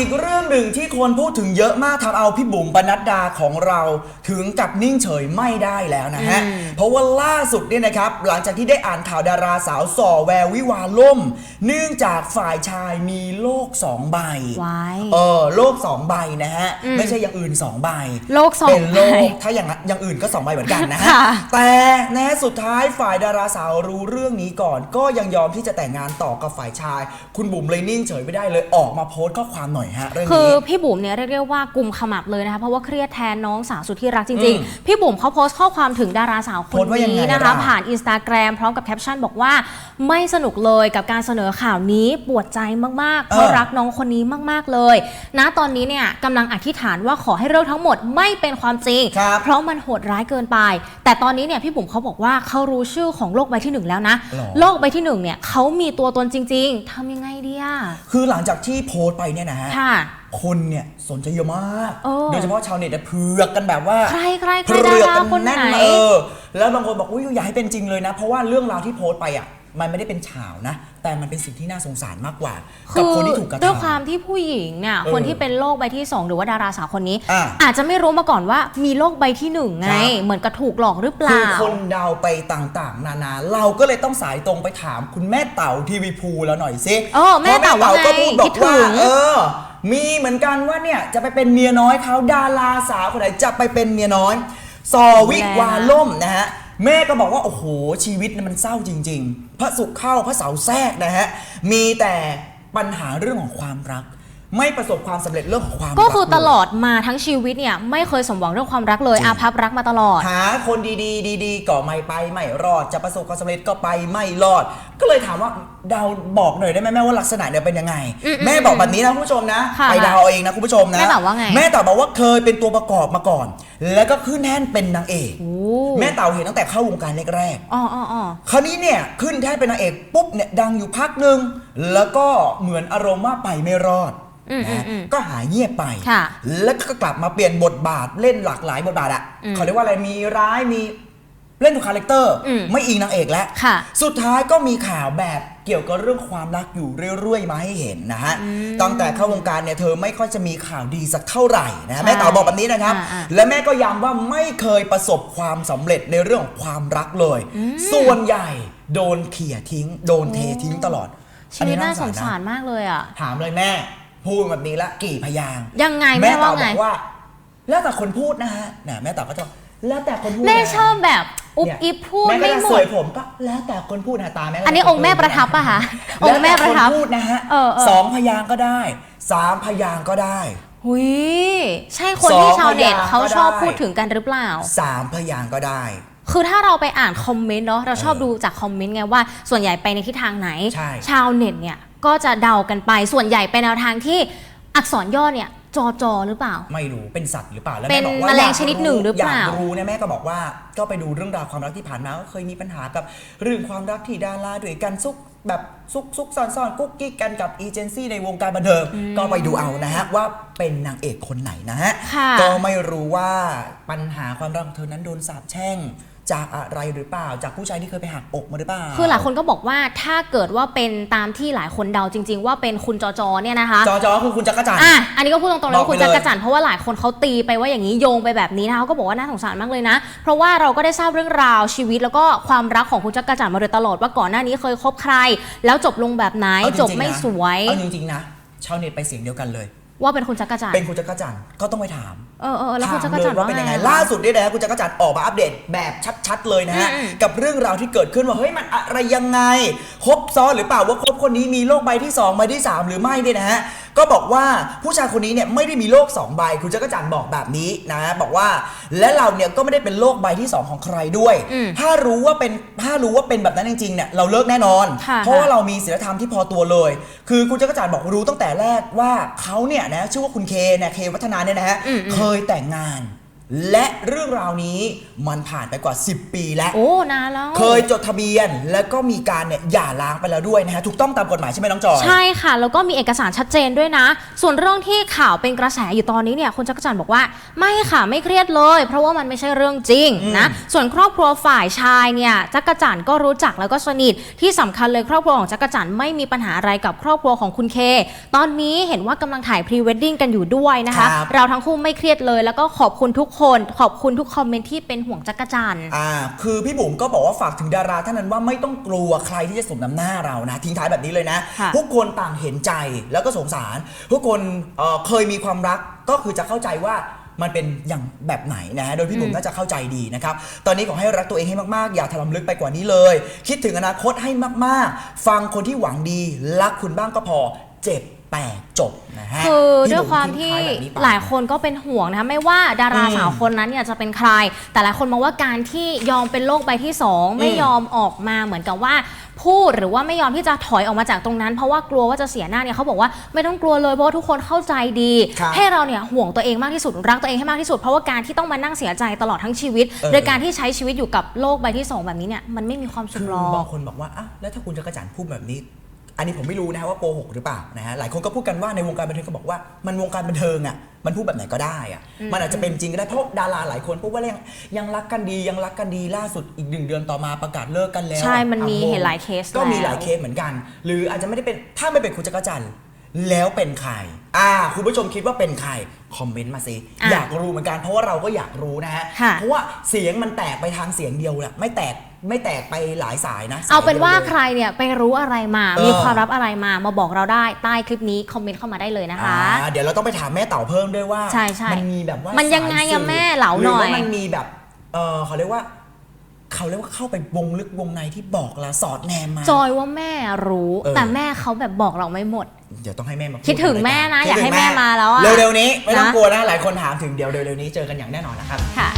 อีกเรื่องหนึ่งที่คนพูดถึงเยอะมากทำเอาพี่บุ๋มปนัดดาของเราถึงกับนิ่งเฉยไม่ได้แล้วนะฮะอืมเพราะว่าล่าสุดเนี่ยนะครับ หลังจากที่ได้อ่านข่าวดาราสาวส่อแวววิวาห์ล่ม เนื่องจากฝ่ายชายมีโลกสองใบไว้เออโลกสองใบนะฮะ อืมไม่ใช่อย่างอื่นสองใบโลกสองเป็นโลใบกถ้าอย่างนั้นอย่างอื่นก็สองใบเหมือนกันนะฮะ ค่ะ แต่นะฮะสุดท้ายฝ่ายดาราสาวรู้เรื่องนี้ก่อน ก็ยังยอมที่จะแต่งงานต่อกับฝ่ายชาย คุณบุ๋มเลยนิ่งเฉยไม่ได้เลยออกมาโพสต์ข้อความหน่อยฮะเรื่องคือนี้พี่บุ๋มเนี่ยเรียกได้ว่ากลุ่มขมับเลยนะคะเพราะว่าเครียดแทนน้องสาวสุดที่รักจริง อืมๆ พี่บุ๋มเขาโพสต์ข้อความถึงดาราสาวคโพสนต์ว่ายังไงนี้นะคะ ล่ะ ผ่านอินสตาแกรมพร้อมกับแคปชั่นบอกว่า ไม่สนุกเลยกับการเสนอข่าวนี้ปวดใจมากๆเพราะเออรักน้องคนนี้มากๆเลยณตอนนี้เนี่ยกำลังอธิษฐานว่าขอให้เรื่องทั้งหมดไม่เป็นความจริง ครับเพราะมันโหดร้ายเกินไป แต่ตอนนี้เนี่ยพี่บุ๋มเขาบอกว่าเขารู้ชื่อของโลกใบที่หนึ่งแล้วนะหรอ โลกใบที่หนึ่งเนี่ยเขามีตัวตนจริง ๆทำยังไงดีอะ คือหลังจากที่โพสต์ไปเนี่ยนะฮะ ค่ะคนเนี่ยสนใจเยอะมากเออโดยเฉพาะชาวเน็ตเนี่ยเผือกกันแบบว่าใครใครใครเผือกดารากันคนแน่นไหนเออแล้วบางคนบอกอุ้ยอยากให้เป็นจริงเลยนะ เพราะว่าเรื่องราวที่โพสต์ไปอะมันไม่ได้เป็นข่าวนะ แต่มันเป็นสิ่งที่น่าสงสารมากกว่า กับคนที่ถูกกระด้วยคทำวามที่ผู้หญิงเนี่ยเออคนที่เป็นโรคใบที่ 2 หรือว่าดาราสาวคนนี้ อะอาจจะไม่รู้มาก่อนว่ามีโรคใบที่หนึ่งไง ครับ เหมือนกับถูกหลอกหรือเปคืล่า อคนเดาไปต่างๆ นานา เราก็เลยต้องสายตรงไปถามคุณแม่เต่าทีวีพูแล้วหน่อยสิเออแม่เต่าพระว่าไงก็พูดบอคิกดถึว่าง เออ มีเหมือนกันว่าเนี่ยจะไปเป็นเมียน้อยเขาดาราสาวคนไหนจะไปเป็นเมียน้อยซอวิวาล่มนะฮะแม่ก็บอกว่า โอ้โห ชีวิตเนี่ยมันเศร้าจริง ๆ พระสุขเข้าพระเสาแทรกนะฮะ มีแต่ปัญหาเรื่องของความรัก ไม่ประสบความสำเร็จเรื่องของความรัก็คือเลยตลอดมาทั้งชีวิตเนี่ยไม่เคยสมหวังเรื่องความรักเลยจริงอาภัพรักมาตลอด หาคนดีๆ ดีๆก็ไม่ไปไม่รอด จะประสบความสำเร็จก็ไปไม่รอด ก็เลยถามว่าเดาบอกหน่อยได้ไหมแม่ว่าลักษณะเนี่ยเป็นยังไง อืมแม่บอกแบบนี้นะคุณผู้ชมนะค่ะไปเดาเอาเองนะคุณผู้ชมนะแม่ตอบว่าไง แม่ตอบบอกว่าเคยเป็นตัวประกอบมาก่อน แล้วก็ขึ้นแท่นเป็นนางเอก โอ้แม่เต่าเห็นตั้งแต่เข้าวงการแรกอ๋ออ๋ออ๋อๆคราวนี้เนี่ยขึ้นแท่นเป็นนางเอกปุ๊บเนี่ยดังอยู่พักหนึ่งแล้วก็เหมือนอารมณ์ว่าไปไม่รอดอืม นะอืมก็หายเงียบไปค่ะแล้วก็กลับมาเปลี่ยนบทบาทเล่นหลากหลายบทบาทอะอืมเขาเรียกว่าอะไรมีร้ายมีเล่นทุกคาแรคเตอร์อืมไม่อิงนางเอกแล้วค่ะสุดท้ายก็มีข่าวแบบเกี่ยวกับเรื่องความรักอยู่เรื่อยๆ มาให้เห็นนะฮะ ตั้งแต่เข้าวงการเนี่ยเธอไม่ค่อยจะมีข่าวดีสักเท่าไหร่นะใช่แม่เต๋าบอกแบบนี้นะครับอ่าๆและแม่ก็ย้ำว่าไม่เคยประสบความสำเร็จในเรื่องของความรักเลย ส่วนใหญ่โดนเขี่ยทิ้ง โดนเททิ้งตลอดชีวิตน่าสงนะสารมากเลยอะ ถามเลยแม่ พูดแบบนี้ละกี่พยางค์ยังไงแม่แม่เต่าว่าบไง อกว่า แล้วแต่คนพูดนะฮะน่ะแม่เต่าก็จะแล้วแต่คนพูดแม่นะชอบแบบอุบเนี่ยอิบพูดแม่ก็ไม่จะหมเสดยผมก็แล้วแต่คนพูดนะตาแม่ก็อันนี้จะองค์แม่ประทับปะคะองค์แม่ประทับแล้วแต่คนพูดนะฮะเออเออ สองพยางค์ก็ได้สามพยางค์ก็ได้ หุยใช่คนสองที่ชาวเน็ตพยางค์เขาก็ชอบได้ พูดถึงกันหรือเปล่า สามพยางค์ก็ได้ คือถ้าเราไปอ่านคอมเมนต์เนาะเราชอบเออดูจากคอมเมนต์ไงว่าส่วนใหญ่ไปในทิศทางไหน ใช่ ชาวเน็ตเนี่ยก็จะเดากันไปส่วนใหญ่ไปแนวทางที่อักษรย่อเนี่ยจอจอหรือเปล่า ไม่รู้เป็นสัตว์หรือเปล่าแล้วเป็แม่นบอกว่าแมลงอยากชนิดหนึ่งหรือเปล่าอยากรู้เนี่ยแม่ก็บอกว่าก็ไปดูเรื่องราวความรักที่ผ่านมาก็เคยมีปัญหากับเรื่องความรักที่ดาราด้วยกันซุกแบบซุกซุกซ่อนซ่อนกุ๊กกิ๊กกันกับเอเจนซี่ในวงการบันเทิงก็ไปดูเอานะฮะว่าเป็นนางเอกคนไหนนะฮะค่ะ ก็ไม่รู้ว่าปัญหาความรักของเธอนั้นโดนสาปแช่ง จากอะไรหรือเปล่า จากผู้ชายที่เคยไปหักอกมาหรือเปล่า คือหลายคนก็บอกว่าถ้าเกิดว่าเป็นตามที่หลายคนเดาจริง ๆ ว่าเป็นคุณจอจอเนี่ยนะคะจอจอคือคุณจักรจันทร์อะอันนี้ก็พูดตรงๆเลยบอกว่าคุณไปเลยจักรจันทร์เพราะว่าหลายคนเขาตีไปว่าอย่างนี้โยงไปแบบนี้นะคะเขาก็บอกว่าน่าสงสารมากเลยนะ เพราะว่าเราก็ได้ทราบเรื่องราวชีวิตแล้วก็ความรักของคุณจักรจันทร์มาโดยตลอดว่าก่อนหน้านี้เคยคบใคร แล้วจบลงแบบไหนเอาจริบงๆไม่นะสวยเอาจริงๆนะชาวเน็ตไปเสียงเดียวกันเลย ว่าเป็นคุณจักรจันทเป็นร์คุณจักรจันทร์ก็ต้องไปถาม เออเออแล้วคุณถามจักรเลจันยทร์ว่าว่าเป็นยังไงไง ล่าสุดเนี่ยนะคุณจักรจันทร์ออกมาอัปเดตแบบชัดๆเลยนะฮะอืมกับเรื่องราวที่เกิดขึ้นว่า เฮ้ย มันอะไรยังไงคบซ้อนหรือเปล่าว่าคบคนนี้มีโรคใบที่2ใบที่ 3 หรือไม่เนี่ยนะฮะ ก็บอกว่าผู้ชายคนนี้เนี่ยไม่ได้มีโรค2ใบคุณจักรจันทร์บอกแบบนี้นะ บอกว่า และเราเนี่ยก็ไม่ได้เป็นโรคใบที่ 2 ของใครด้วยอืมถ้ารู้ว่าเป็นถ้ารู้ว่าเป็นแบบนั้นจริงๆเนี่ยเราเลิกแน่นอนค่ะเพราะว่าเรามีศีลธรรมที่พอตัวเลย คือคุณจักรจันทร์บอกรู้ตั้งแต่แรกว่าเขาเนี่ยนะชื่อว่าคุณเคเนี่ยเควัฒนาเนี่ยนะฮะอืมอืมเคยแต่งงาน และเรื่องราวนี้มันผ่านไปกว่า 10 ปีแล้ว โอ้นานแล้ว เคยจดทะเบียนแล้วก็มีการเนี่ยหย่าร้างไปแล้วด้วยนะฮะถูกต้องตามกฎหมายใช่ไหมน้องจอย ใช่ค่ะ แล้วก็มีเอกสารชัดเจนด้วยนะ ส่วนเรื่องที่ข่าวเป็นกระแสอยู่ตอนนี้เนี่ยคุณจักรจันทร์บอกว่า ไม่ค่ะไม่เครียดเลย เพราะว่ามันไม่ใช่เรื่องจริงนะส่วนครอบครัวฝ่ายชายเนี่ยจักรจันทร์ก็รู้จักแล้วก็สนิทที่สำคัญเลยครอบครัวของจักรจันทร์ไม่มีปัญหาอะไรกับครอบครัวของคุณเค ตอนนี้เห็นว่ากำลังถ่ายพรีเวดดิ้งกันอยู่ด้วยนะคะครับเราทั้งคู่ไม่เครียดเลย แล้วก็ขอบคุณทุกคนขอบคุณทุกคอมเมนต์ที่เป็นห่วงจักรจันทร์ อ่า คือพี่บุ๋มก็บอกว่าฝากถึงดาราท่านนั้นว่าไม่ต้องกลัวใครที่จะสมน้ำหน้าเรานะ ทิ้งท้ายแบบนี้เลยนะ ค่ะ ทุกคนต่างเห็นใจแล้วก็สงสาร ทุกคนเอ่อเคยมีความรักก็คือจะเข้าใจว่ามันเป็นอย่างแบบไหนนะฮะโดยพี่บุ๋มน่าจะเข้าใจดีนะครับ ตอนนี้ขอให้รักตัวเองให้มากๆ อย่าถลำลึกไปกว่านี้เลย คิดถึงอนาคตให้มากๆ ฟังคนที่หวังดี รักคุณบ้างก็พอ เจ็บ แต่จบนะฮะคือพี่ด้วยบุ๋ความทิ้งที่ท้แบบนี้ไปหลายคนก็เป็นห่วงนะคะไม่ว่าดาราอืมสาวคนนั้นเนี่ยจะเป็นใคร แต่หลายคนมองว่าการที่ยอมเป็นโรคใบที่สองไม่อืมยอมออกมาเหมือนกับว่าพูดหรือว่าไม่ยอมที่จะถอยออกมาจากตรงนั้น เพราะว่ากลัวว่าจะเสียหน้าเนี่ยเขาบอกว่าไม่ต้องกลัวเลยเพราะว่าทุกคนเข้าใจดีครับให้เราเนี่ยห่วงตัวเองมากที่สุดรักตัวเองให้มากที่สุด เพราะว่าการที่ต้องมานั่งเสียใจตลอดทั้งชีวิตเออโดยการที่ใช้ชีวิตอยู่กับโรคใบที่สองแบบนี้เนี่ยมันไม่มีความสุคืขอหรอบากงคนบอกว่าอะแล้วถ้าคุณจักรจันทร์พูดแบบนี้ อันนี้ผมไม่รู้นะฮะว่าโกหกหรือเปล่านะฮะหลายคนก็พูดกันว่าในวงการบันเทิงก็บอกว่ามันวงการบันเทิงอะมันพูดแบบไหนก็ได้อะมันอาจจะเป็นจริงก็ได้เพราะดาราหลายคนพูดว่ายังยังรักกันดียังรักกันดีล่าสุดอีกหนึ่งเดือนต่อมาประกาศเลิกกันแล้วใช่ มันมีอะงงเห็นหลายเคสก็มีแล้วหลายเคสเหมือนกัน หรืออาจจะไม่ได้เป็นถ้าไม่เป็นคุณจักรจันทร์แล้วเป็นใคร อ่า คุณผู้ชมคิดว่าเป็นใคร คอมเมนต์มาสิอะอยากรู้เหมือนกัน เพราะว่าเราก็อยากรู้นะฮะค่ะเพราะว่าเสียงมันแตกไปทางเสียงเดียวแหละ ไม่แตก ไม่แตกไปหลายสายนะสยเอาเป็นว่าดียลย ใครเนี่ยไปรู้อะไรมา เออ มีความลับอะไรมา มาบอกเราได้ใต้คลิปนี้คอมเมนต์เข้ามาได้เลยนะคะ อ่าเดี๋ยวเราต้องไปถามแม่เต่าเพิ่มด้วยว่าใช่ใช่มันมีแบบว่ามันยังไงอะสาสืบแม่เหลาหน่อย รือว่ามันมีแบบเออเขาเรียกว่าเขาเรียกว่าเข้าไปวงลึกวงในที่บอกเราสอดแนมมา จอยว่าแม่รู้ เออ แต่แม่เขาแบบบอกเราไม่หมด เดี๋ยวต้องให้แม่มาพูคิดถึงแม่นะคิดอยากให้ถึงแม่มาแล้วอะเร็วๆนี้ไม่ต้องนะ กลัวนะหลายคนถามถึงเดี๋ยวเร็วๆนี้เจอกันอย่างแน่นอนนะครับ ค่ะ